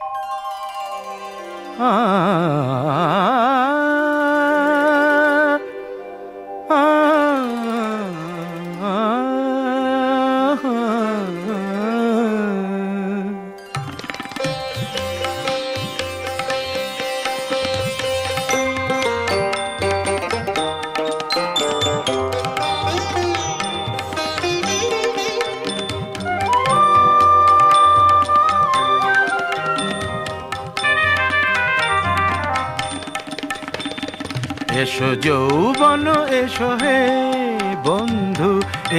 এসো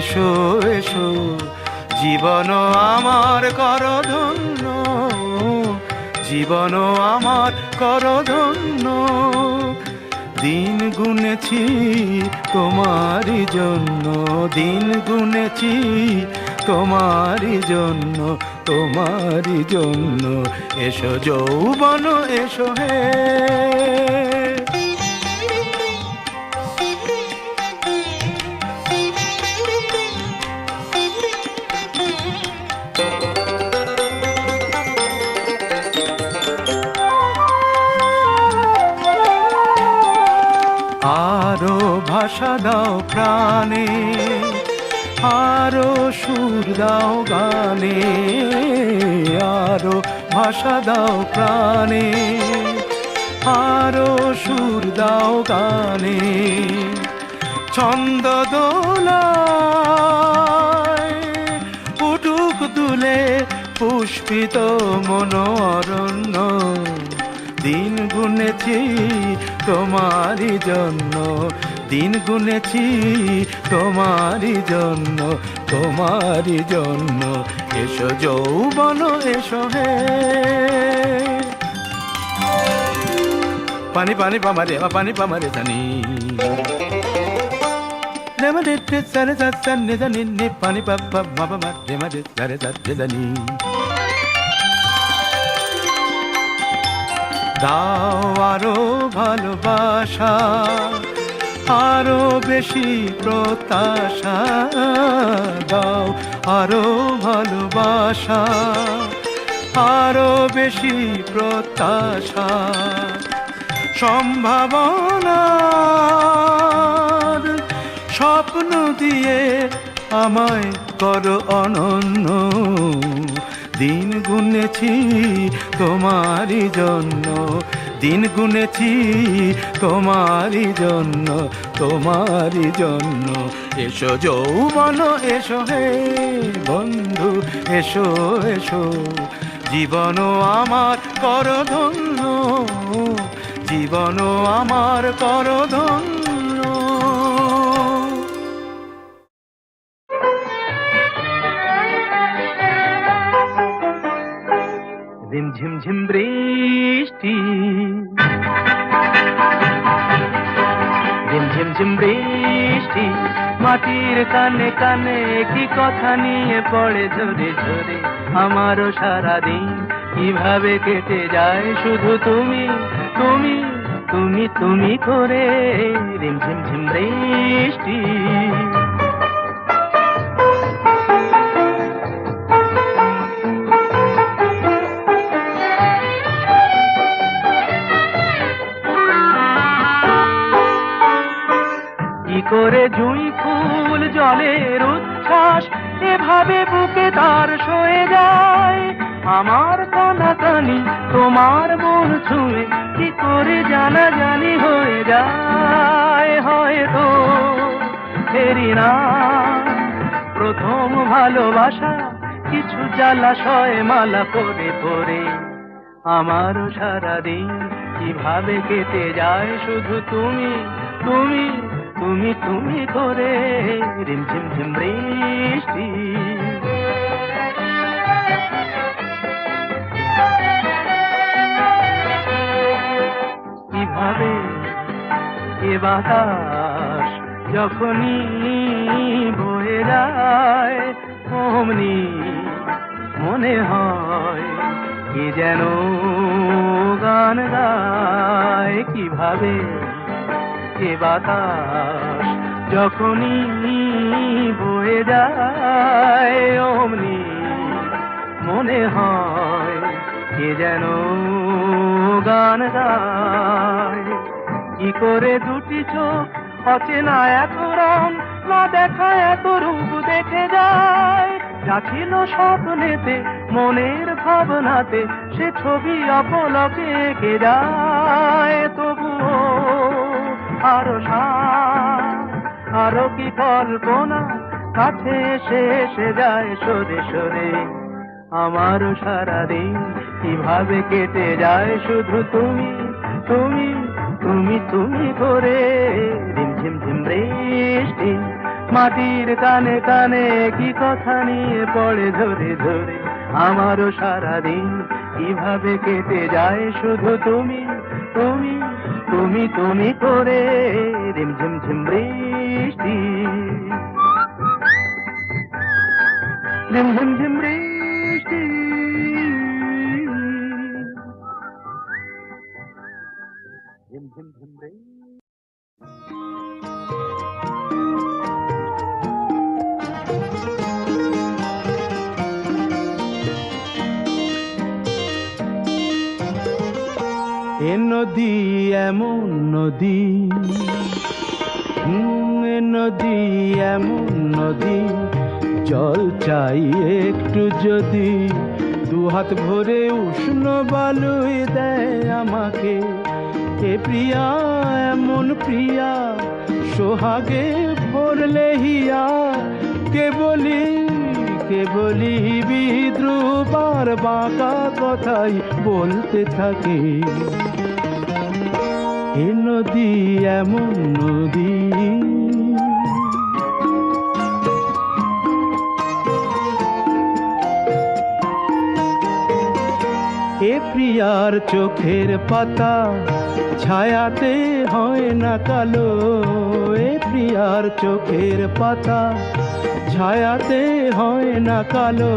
এসো এসো। জীবন আমার কর ধন্য জীবন আমার কর ধন্য দিন গুনেছি তোমারই জন্য। দিন গুনেছি তোমারই জন্য তোমারই জন্য। এসো যৌবন, এসো হে। ভাষা দাও প্রাণে, আরও সুর দাও গানে, আরও ভাষা দাও প্রাণে, আরও সুর দাও গানে। ছন্দ উঠুক দুলে পুষ্পিত মনোরণ্য, দিন গুনেছি তোমারই জন্য। দিন গুনেছি তোমারই জন্য তোমারই জন্য। এসো যৌবন, এসো হে। পানি পানি পামারে পানি পামারে জানি। পানি দাও আরও ভালোবাসা। আরও বেশি প্রত্যাশা দাও, আরও ভালোবাসা, আরও বেশি প্রত্যাশা। সম্ভাবনা স্বপ্ন দিয়ে আমায় কর অনন্য। দিন গুনেছি তোমারই জন্য। দিন গুনেছি তোমারই জন্য তোমারই জন্য। এসো যৌবন, এসো হে বন্ধু, এসো এসো। জীবন আমার কর ধন্য জীবন আমার কর ধন্য ঝিম ঝিম বৃষ্টি বৃষ্টি, মাটির কানে কানে কি কথা নিয়ে পড়ে? ঝরে ঝরে আমারও সারাদিন কীভাবে কেটে যায়? শুধু তুমি তুমি তুমি তুমি করে রিম ঝিম ঝিম বৃষ্টি। করে জুই ফুল জলের উচ্ছ্বাস, এভাবে বুকে তার সয়ে যায়। আমার কানা কানি তোমার মন ছুঁয়ে, কি করে জানা জানি হয়ে যায় হয়তো। ফেরি না, প্রথম ভালোবাসা, কিছু জ্বালাশয় মালা পরে পরে আমারও সারাদিন কীভাবে কেটে যায় শুধু তুমি তুমি তুমি তুমি করে রিম, ঝিম ঝিম বৃষ্টি। কীভাবে এ বাতাস যখনই বয়ে যায়, অমনি মনে হয় কি যেন গান গায়, কীভাবে এ বাতাস, যখনই বয়ে যায়, অমনি মনে হয় কে যেন গান গায়। কি করে দুটি চোখ অচেনা এত রং, না দেখা এত রূপ দেখে যায়। যা ছিল স্বপ্নেতে, মনের ভাবনাতে, সে ছবি অপলকে এঁকে যায় আরও আরও কি কল্পনা? কাছে যায় সরে সরে। আমারও সারাদিন কীভাবে কেটে যায় শুধু তুমি তুমি তুমি তুমি করে। রিম ঝিম ঝিম বৃষ্টি, মাটির কানে কানে কি কথা নিয়ে পড়ে ধরে ধরে। আমারও সারাদিন কীভাবে কেটে যায় শুধু তুমি তুমি তুমি তুমি করে রিমঝিম ঝিম বৃষ্টি। রিমঝিম ঝিম ঝিম বৃষ্টি। এ নদী এমন নদী। এ নদী এমন নদী। জল চাই একটু যদি, দু হাত ভরে উষ্ণ বালুই দেয় আমাকে। এ প্রিয়া, এমন প্রিয়া, সোহাগে ভরলে হিয়া কে বলি কে বলি বিদ্রুপার বাঁকা কথাই বলতে থাকে। এ নদী এমন নদী। এ প্রিয়ার চোখের পাতা ছায়াতে হয় না কালো। এ প্রিয়ার চোখের পাতা ছায়াতে হয় না কালো।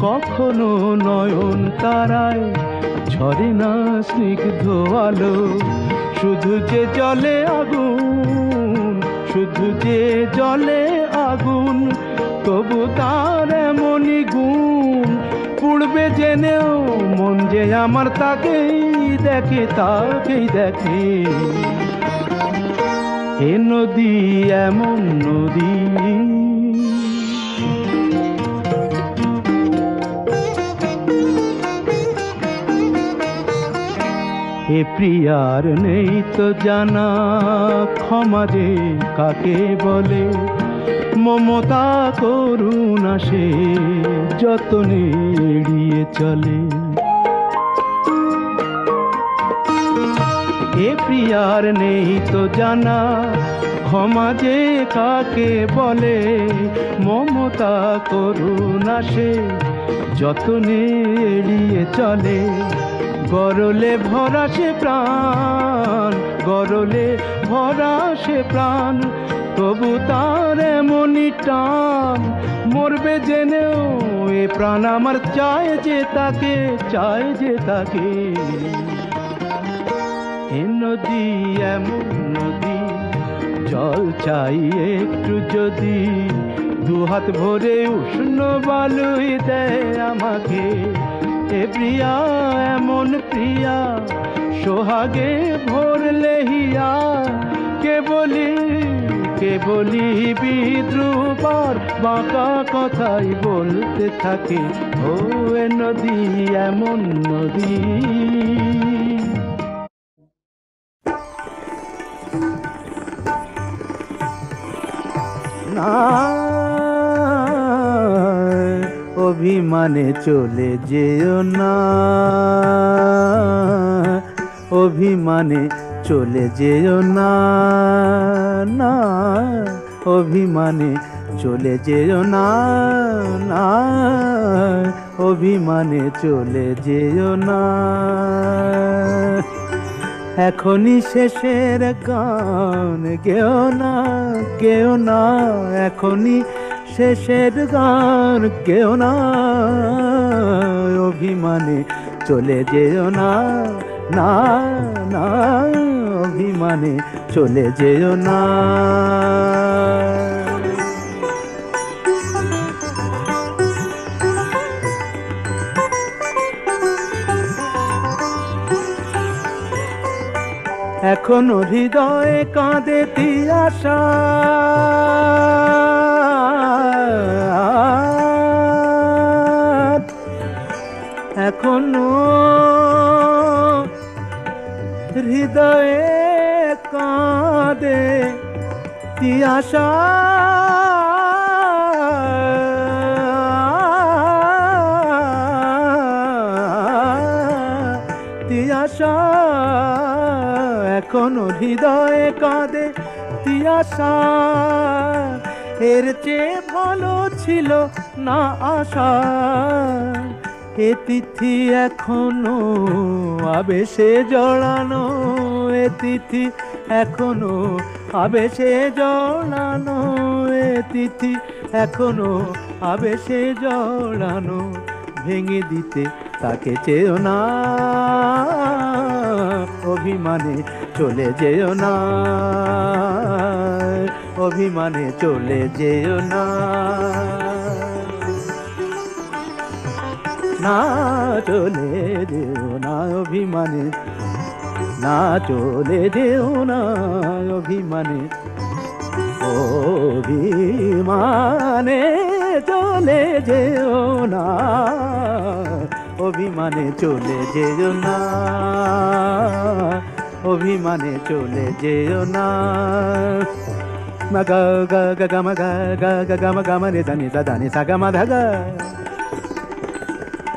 কখনো নয়ন তারায় ঝরে না স্নিগ্ধ আলো। শুধু যে জলে আগুন, শুধু যে জলে আগুন, তবু তার এমনই গুণ। পুড়বে জেনেও মন যে আমার তাকেই দেখে তাকেই দেখে। এ নদী এমন নদী। এ প্রিয়ার নেই তো জানা, ক্ষমা যে কাকে বলে? মমতা করুণা সে যতনে এড়িয়ে চলে। এ প্রিয়ার নেই তো জানা, ক্ষমা যে কাকে বলে? মমতা করুণা সে যতনে এড়িয়ে চলে। গরলে ভরা সে প্রাণ, গরলে ভরা সে প্রাণ। তবু তার এমনই টান, মরবে জেনেও এ প্রাণ আমার চায় যে তাকে, চায় যে তাকে। এ নদী, এমন নদী, জল চাই একটু যদি দু হাত ভরে উষ্ণ বালুই দেয় আমাকে। এ প্রিয়া, এমন প্রিয়া, সোহাগে ভরলে হিয়া কে বলি কে বলি বিদ্রুপার বাঁকা কথাই বলতে থাকে। ও এ নদী, এমন নদী। না অভিমানে চলে যেও না। অভিমানে চলে যেও না না। অভিমানে চলে যেও না না। অভিমানে চলে যেও না। এখনই শেষের গান, গেও না কেউ না। এখনই শেষের গান কেউ না অভিমানে চলে যেও না না না অভিমানে চলে যেও না। এখনও হৃদয়ে কাঁদে তিয়াশা এখনও হৃদয়ে কাঁদে তিয়াশা তিয়াশা এখনও হৃদয়ে কাঁদে তিয়াশা এর চেয়ে ভালো ছিল না আশা। এ তিথি এখনও আবেশে জড়ানো, এ তিথি এখনও আবেশে জড়ানো, এ তিথি এখনও আবেশে জড়ানো, ভেঙে দিতে তাকে চেয়েও না। অভিমানে চলে যেও না। অভিমানে চলে যেও না। না চলে যেও না অভিমানে, না চলে যেও না অভিমানে। অভিমানে চলে যেও না, অভিমানে চলে যেও না। অভিমানে চলে যেও না মা গা গা গা গা মা গা গা গা গা মা গা মা রে দানি দা দানি সা গা মা ধা গা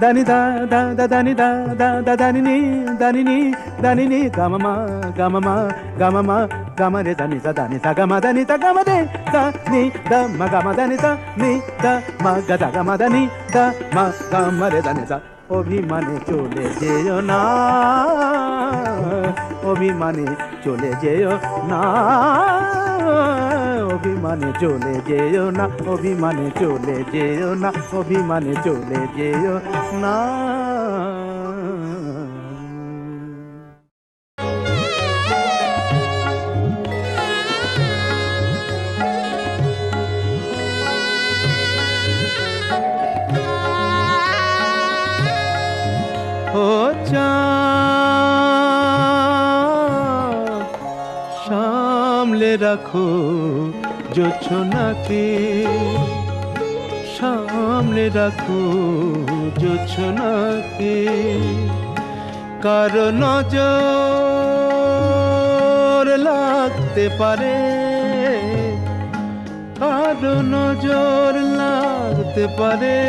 দানি দা দা দা দানি দা দা দা দানি নি দানি নি দানি নি গাম মা গাম মা গাম মা গাম রে দানি সা দানি সা গাম দানি তা গাম দে দা নি দা মা গাম দানি সা নি দা মা গা দা গাম দানি দা মা গাম রে দানি সা অভিমানে চলে যেও না। অভিমানে চলে যেও না। অভিমানে চলে যেও না। অভিমানে চলে যেও না। অভিমানে চলে যেও না। জোছনাকে সামলে রাখো জোছনাকে কারও নজর লাগতে পারে, কারও নজর লাগতে পারে।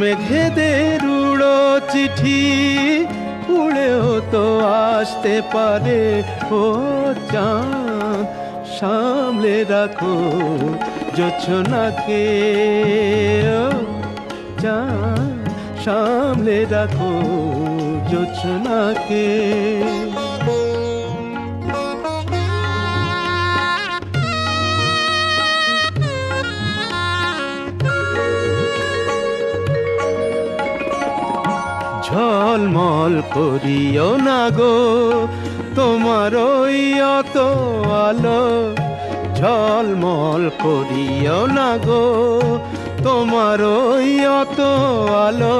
মেঘেদের উড়ো চিঠি উড়েও তো আসতে পারে, ও চাঁদ। সামলে রাখো জোছনাকে। চাঁদ সামলে রাখো জোছনাকে। ঝলমল করিও না গো তোমার ওই অত আলো ঝলমল করিও না গো। তোমার ওই অত আলো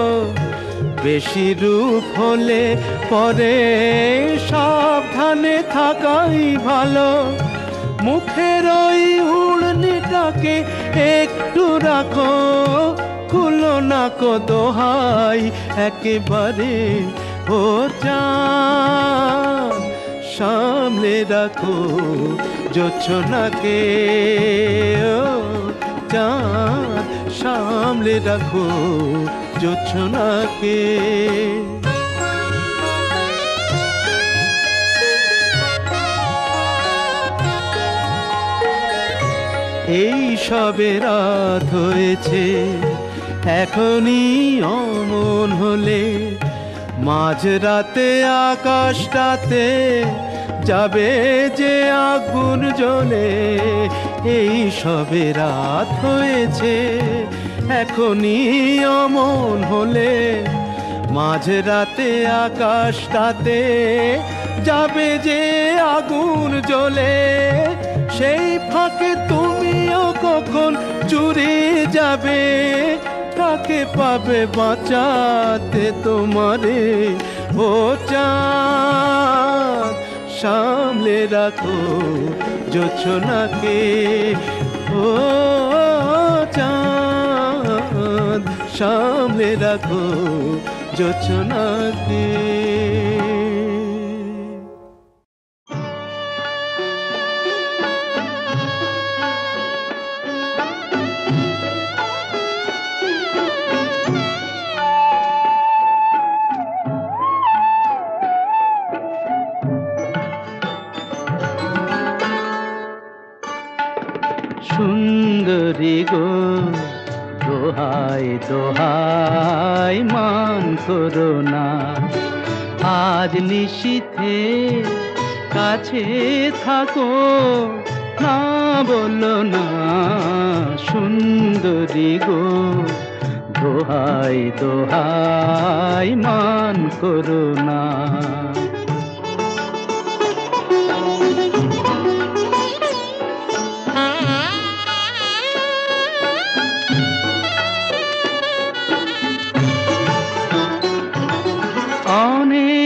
বেশি রূপ হলে পরে সাবধানে থাকাই ভালো। মুখের ওই উড়নিটাকে একটু রাখো, খুলো না কো দোহাই, একেবারে ও চাঁদ। সামলে রাখো জোছনাকে। ও, চাঁদ সামলে রাখো জোছনাকে। এই সবে রাত হয়েছে, এখনই অমন হলে মাঝরাতে, আকাশটাতে যাবে যে আগুন জ্বলে। এই সবে রাত হয়েছে, এখনই অমন হলে। মাঝরাতে, আকাশটাতে যাবে যে আগুন জ্বলে। সেই ফাঁকে তুমিও কখন চুরি যাবে। কাকে পাবে বাঁচাতে তোমারে? ও চাঁদ সামলে রাখো যোছনাকে। ও চাঁদ সামলে রাখো জোছনাকে নিশীথে কাছে থাকো। না বলো না সুন্দরী গো দোহাই দোহাই মান করো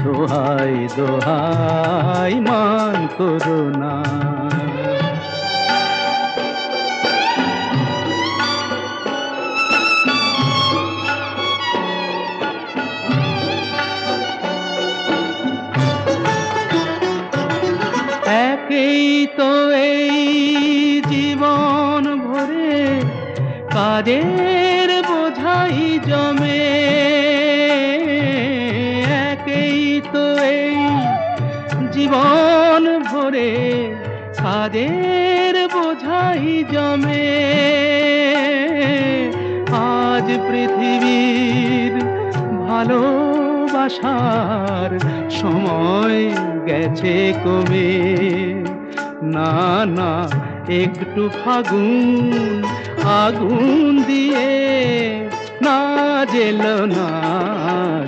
দোহাই দোহাই মান করো না একেই তো এই জীবন ভরে কাজের কাজের বোঝাই জমে। আজ পৃথিবীর ভালোবাসার সময় গেছে কমে না না, একটু ফাগুন, আগুন দিয়ে না জেল না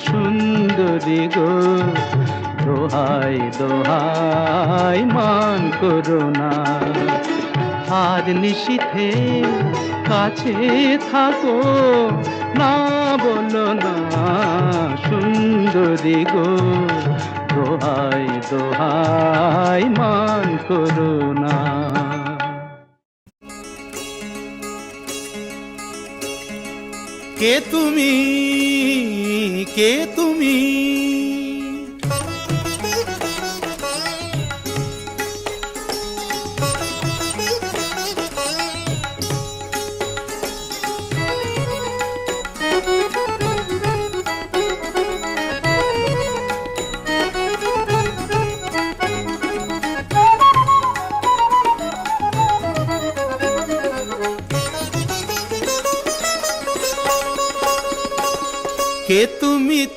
সুন্দরী গো। দোহাই দোহাই, মান করো না। আজ নিশীথে কাছে থাকো, না বলো না, সুন্দরী গো। দোহাই দোহাই, মান করো না। কে তুমি? কে তুমি?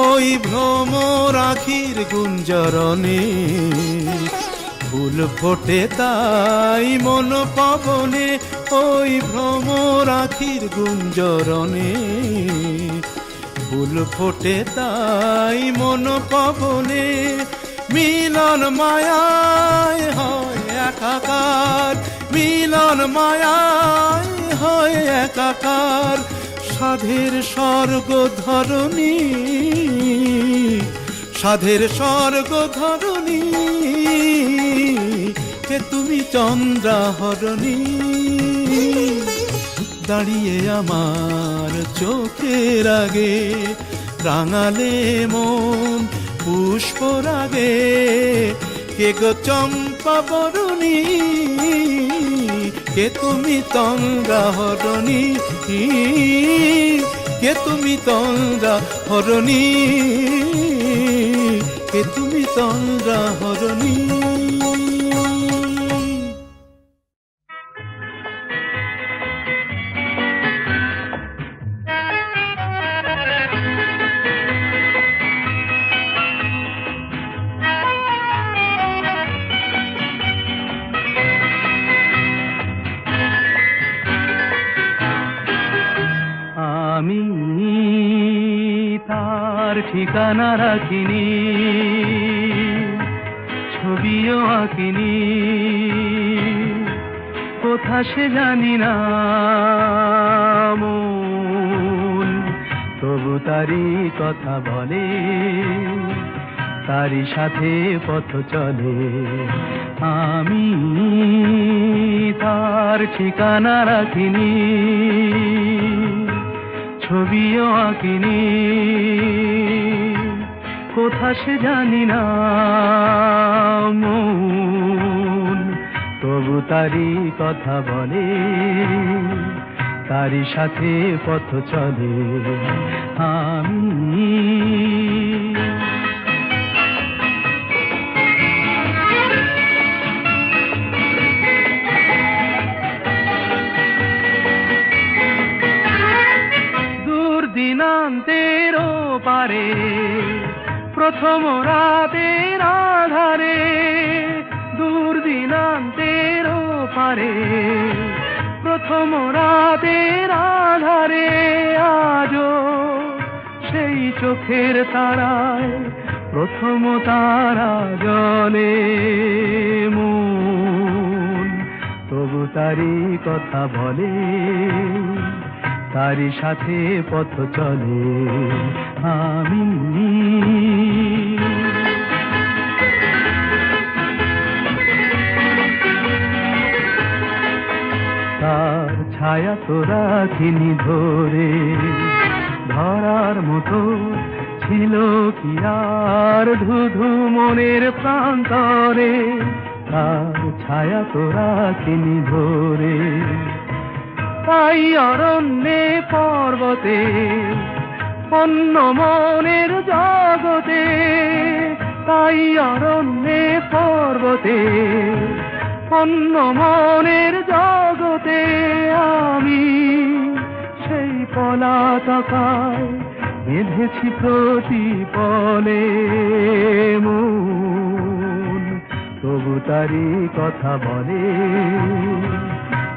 ওই ভ্রমর আখির গুঞ্জরণে। ফুল ফোটে তাই মন পবনে, ওই ভ্রমর আখির গুঞ্জরণে। ফুল ফোটে তাই মন পবনে, মিলন মায়ায় হয় একাকার। মিলন মায়ায় হয় একাকার। সাধের স্বর্গ ধরণী সাধের স্বর্গ ধরণী কে তুমি চন্দ্রা হরণী দাঁড়িয়ে আমার চোখের আগে রাঙালে মন পুষ্প রাগে কে গো চম্পা বরণী কে তুমি তঙ্গা হরণী? কে তুমি তঙ্গা হরণী? কে তুমি তঙ্গা হরণী? ঠিকানা রাখিনি, ছবিও আঁকিনি। কোথা সে জানি না তবু তারি কথা বলে তারি সাথে পথ চলে। আমি তার ঠিকানা রাখিনি, ছবিও আঁকিনি। কোথা সে জানি না, মন। তবু তারি কথা বলে তারি সাথে পথ চলে আমি। দূর দিনান্তের পারে প্রথম রাতের আধারে দূর দিনান্তের পারে প্রথম রাতের আধারে আজও সেই চোখের তারায় প্রথম তারা জলে মন। তবু তারি কথা বলে তারি সাথে পথ চলে। আমি তার ছায়া তো রাখিনি ধরে, ধরার মতো ছিল কি আর ধুধু মনের প্রান্তরে। তার ছায়া তো রাখিনি ধরে। তাই অরণ্যে পর্বতে, অন্য মনের জগতে তাই অরণ্যে পর্বতে, অন্য মনের জগতে আমি সেই পলাতকায় বেঁধেছি প্রতিপলে মন। তবু তারি কথা বলে